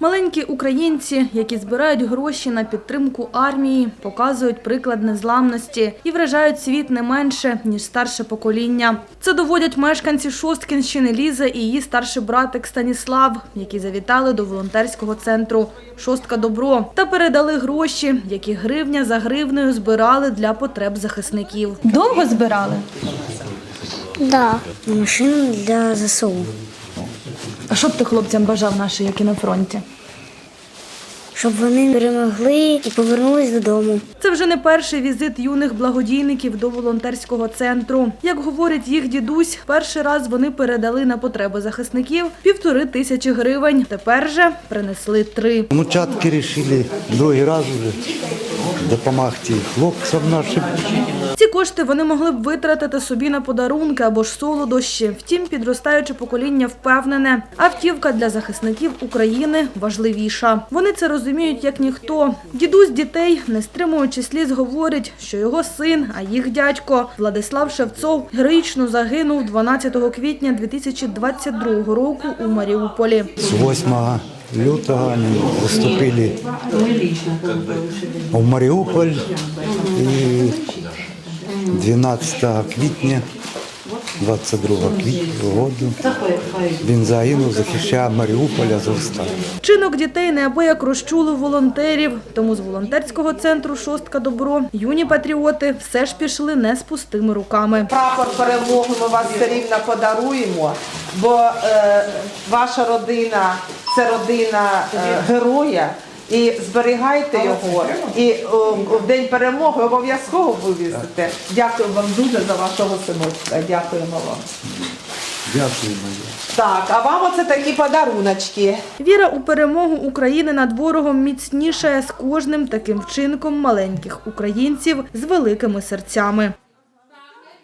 Маленькі українці, які збирають гроші на підтримку армії, показують приклад незламності і вражають світ не менше, ніж старше покоління. Це доводять мешканці Шосткінщини Ліза і її старший братик Станіслав, які завітали до волонтерського центру Шостка Добро та передали гроші, які гривня за гривнею збирали для потреб захисників. Довго збирали? Да. Машину для ЗСУ. А що б ти хлопцям бажав наші, які на фронті? Щоб вони перемогли і повернулись додому. Це вже не перший візит юних благодійників до волонтерського центру. Як говорить їх дідусь, перший раз вони передали на потреби захисників півтори тисячі гривень. Тепер же принесли три. Внучатки вирішили другий раз вже допомогти хлопцям нашим. Ці кошти вони могли б витратити собі на подарунки або ж солодощі. Втім, підростаюче покоління впевнене, автівка для захисників України важливіша. Вони це розуміють як ніхто. Дідусь дітей, не стримуючи сліз, говорить, що його син, а їх дядько Владислав Шевцов героїчно загинув 12 квітня 2022 року у Маріуполі. З 8 лютого вони виступили в Маріуполь і 12 квітня 22 квітня року він загинув, захищав Маріуполь Азовсталь. Чинок дітей неабияк розчулив волонтерів. Тому з волонтерського центру Шостка Добро юні патріоти все ж пішли не з пустими руками. Прапор перемоги ми вас все рівно подаруємо, бо е, ваша родина це родина е, героя. І зберігайте його, і о, в день перемоги обов'язково вивізите. Дякую вам дуже за вашого синочка. Дякуємо вам. Дякую. Так, а вам оце такі подаруночки. Віра у перемогу України над ворогом міцнішає з кожним таким вчинком маленьких українців з великими серцями.